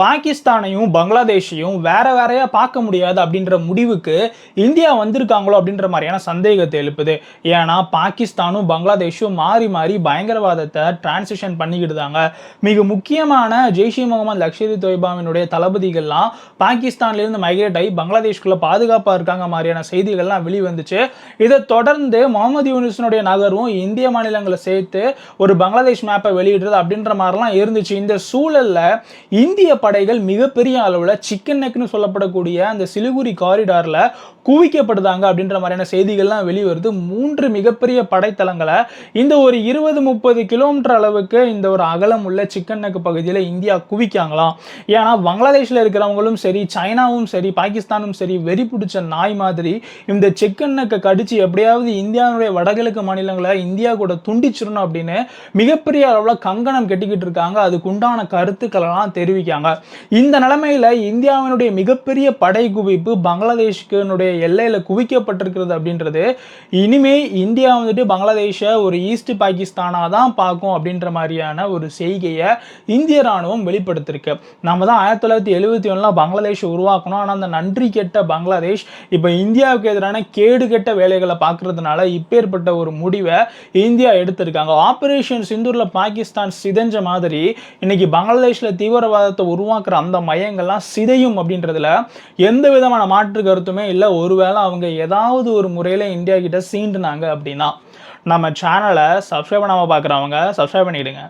பாகிஸ்தானையும் பங்களாதேஷையும் வேற வேறையா பார்க்க முடியாது அப்படின்ற முடிவுக்கு இந்தியா வந்திருக்காங்களோ அப்படின்ற மாதிரியான சந்தேகத்தை எழுப்புது. ஏன்னா பாகிஸ்தானும் பங்களாதேஷும் மாறி மாறி பயங்கரவாதத்தை டிரான்சிஷன் பண்ணிக்கிட்டுதாங்க மிக முக்கியமான ஜெய்ஷி முகமது லக்ஷரி தொய்பாவினுடைய தளபதிகள்லாம் பாகிஸ்தான்லேருந்து மைக்ரேட் ஆகி பங்களாதேஷ்குள்ளே பாதுகாப்பாக இருக்காங்க மாதிரியான செய்திகள்லாம் வெளிவந்துச்சு. இதை தொடர்ந்து முகமது யூனிஸினுடைய நகரும் இந்திய மாநிலங்களை சேர்த்து ஒரு பங்களாதேஷ் மேப்பை வெளியிடுறது அப்படின்ற மாதிரிலாம் இருந்துச்சு. இந்த சூழல்ல இந்திய படைகள் மிகப்பெரிய அளவில் சிக்கன் நெக்னு சொல்லப்படக்கூடிய அந்த சிலிகுரி காரிடாரில் குவிக்கப்படுதாங்க அப்படின்ற மாதிரியான செய்திகள்லாம் வெளிவருது. மூன்று மிகப்பெரிய படைத்தளங்களை இந்த ஒரு இருபது முப்பது கிலோமீட்டர் அளவுக்கு இந்த ஒரு அகலம் உள்ள சிக்கன் நெக் பகுதியில் இந்தியா குவிக்காங்களாம். ஏன்னா பங்களாதேஷில் இருக்கிறவங்களும் சரி சைனாவும் சரி பாகிஸ்தானும் சரி வெறி பிடிச்ச நாய் மாதிரி இந்த சிக்கன் நெக்கை கடிச்சு எப்படியாவது இந்தியாவுடைய வடகிழக்கு மாநிலங்களை இந்தியா கூட துண்டிச்சிடணும் அப்படின்னு மிகப்பெரிய அளவில் கங்கணம் கட்டிக்கிட்டு இருக்காங்க. அதுக்கு உண்டான கருத்துக்களெல்லாம் தெரிவிக்காங்க. இந்த நிலைமையில இந்தியாவினுடைய மிகப்பெரிய படை குவிப்பு பங்களாதேஷ்னுடைய எல்லையில் குவிக்கப்பட்டிருக்கிறது அப்படின்றது. இனிமே இந்தியா வந்துட்டு பங்களாதேஷை ஒரு ஈஸ்ட் பாகிஸ்தானாக தான் பார்க்கும் அப்படின்ற மாதிரியான ஒரு செய்கையை இந்திய ராணுவம் வெளிப்படுத்திருக்கு நம்ம தான் ஆயிரத்தி தொள்ளாயிரத்தி எழுபத்தி ஒன்றில் பங்களாதேஷ் உருவாக்கணும். ஆனால் அந்த நன்றி கெட்ட பங்களாதேஷ் இப்போ இந்தியாவுக்கு எதிரான கேடு கெட்ட வேலைகளை பார்க்கறதுனால இப்பேற்பட்ட ஒரு முடிவை இந்தியா எடுத்திருக்காங்க. ஆபரேஷன் சிந்தூரில் பாகிஸ்தான் சிதைஞ்ச மாதிரி இன்னைக்கு பங்களாதேஷில் தீவிரவாதத்தை உருவாக்குற அந்த மையங்கள்லாம் சிதையும் அப்படின்றதுல எந்த விதமான மாற்று கருத்துமே இல்லை. ஒருவேளை அவங்க ஏதாவது ஒரு முறையில் இந்தியா கிட்ட சீண்டுனாங்க அப்படின்னா நம்ம சேனலை சப்ஸ்கிரைப் பண்ணாமல் பார்க்குறவங்க சப்ஸ்கிரைப் பண்ணிவிடுங்க